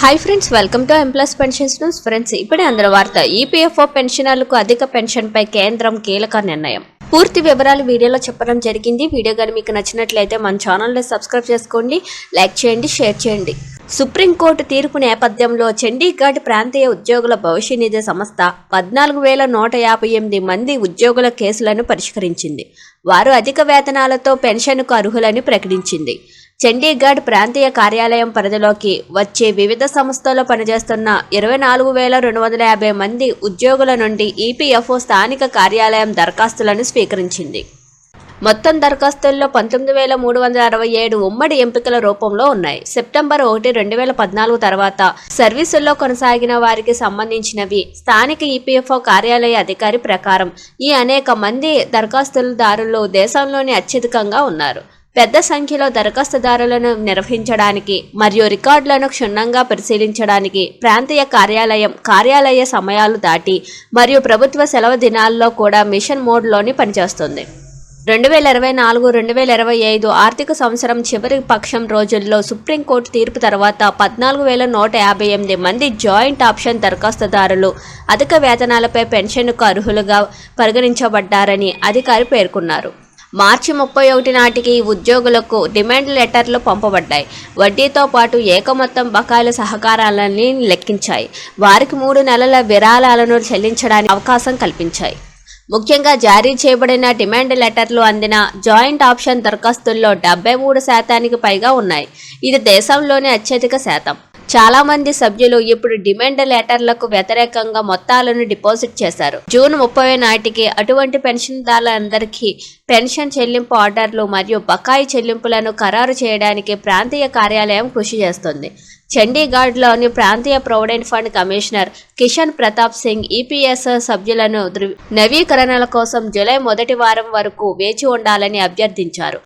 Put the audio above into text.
Hi friends welcome to employees pensions news friends ఇప్పుడే అందరి వార్త. ఈపీఎఫ్ఓ పెన్షనర్లకు అధిక పెన్షన్పై కేంద్రం కీలక నిర్ణయం. పూర్తి వివరాలు వీడియోలో చెప్పడం జరిగింది. వీడియో కానీ మీకు నచ్చినట్లయితే మన ఛానల్ని సబ్స్క్రైబ్ చేసుకోండి లైక్ చేయండి షేర్ చేయండి. సుప్రీంకోర్టు తీర్పు నేపథ్యంలో చండీగఢ్ ప్రాంతీయ ఉద్యోగుల భవిష్య నిధి సంస్థ పద్నాలుగు వేల నూట యాభై ఎనిమిది మంది ఉద్యోగుల కేసులను పరిష్కరించింది. వారు అధిక వేతనాలతో పెన్షన్కు అర్హులని ప్రకటించింది. చండీగఢ్ ప్రాంతీయ కార్యాలయం పరిధిలోకి వచ్చే వివిధ సంస్థల్లో పనిచేస్తున్న ఇరవై నాలుగు వేల రెండు వందల యాభై మంది ఉద్యోగుల నుండి ఈపీఎఫ్ఓ స్థానిక కార్యాలయం దరఖాస్తులను స్వీకరించింది. మొత్తం దరఖాస్తుల్లో పంతొమ్మిది వేల మూడు వందల అరవై ఏడు ఉమ్మడి ఎంపికల రూపంలో ఉన్నాయి. సెప్టెంబర్ ఒకటి రెండు వేల పద్నాలుగు తర్వాత సర్వీసుల్లో కొనసాగిన వారికి సంబంధించినవి స్థానిక ఈపీఎఫ్ఓ కార్యాలయ అధికారి ప్రకారం ఈ అనేక మంది దరఖాస్తుదారులు దేశంలోని అత్యధికంగా ఉన్నారు. పెద్ద సంఖ్యలో దరఖాస్తుదారులను నిర్వహించడానికి మరియు రికార్డులను క్షుణ్ణంగా పరిశీలించడానికి ప్రాంతీయ కార్యాలయం కార్యాలయ సమయాలు దాటి మరియు ప్రభుత్వ సెలవు దినాల్లో కూడా మిషన్ మోడ్లోని పనిచేస్తుంది. రెండు వేల ఇరవై నాలుగు రెండు వేల ఇరవై ఐదు ఆర్థిక సంవత్సరం చివరి పక్షం రోజుల్లో సుప్రీంకోర్టు తీర్పు తర్వాత పద్నాలుగు వేల నూట యాభై ఎనిమిది మంది జాయింట్ ఆప్షన్ దరఖాస్తుదారులు అధిక వేతనాలపై పెన్షన్కు అర్హులుగా పరిగణించబడ్డారని అధికారి పేర్కొన్నారు. మార్చి ముప్పై ఒకటి నాటికి ఉద్యోగులకు డిమాండ్ లెటర్లు పంపబడ్డాయి. వడ్డీతో పాటు ఏకమొత్తం బకాయిల సహకారాలని లెక్కించాయి. వారికి మూడు నెలల విరాళాలను చెల్లించడానికి అవకాశం కల్పించాయి. ముఖ్యంగా జారీ చేయబడిన డిమాండ్ లెటర్లు అందిన జాయింట్ ఆప్షన్ దరఖాస్తుల్లో డెబ్బై మూడు శాతానికి పైగా ఉన్నాయి. ఇది దేశంలోనే అత్యధిక శాతం. చాలామంది సభ్యులు ఇప్పుడు డిమాండ్ లెటర్లకు వ్యతిరేకంగా మొత్తాలను డిపాజిట్ చేశారు. జూన్ ముప్పై నాటికి అటువంటి పెన్షన్దారులందరికీ పెన్షన్ చెల్లింపు ఆర్డర్లు మరియు బకాయి చెల్లింపులను ఖరారు చేయడానికి ప్రాంతీయ కార్యాలయం కృషి చేస్తుంది. చండీగఢ్లోని ప్రాంతీయ provident fund commissioner Kishan Pratap Singh EPS సభ్యులను నవీకరణల కోసం జూలై మొదటి వారం వరకు వేచి ఉండాలని అభ్యర్థించారు.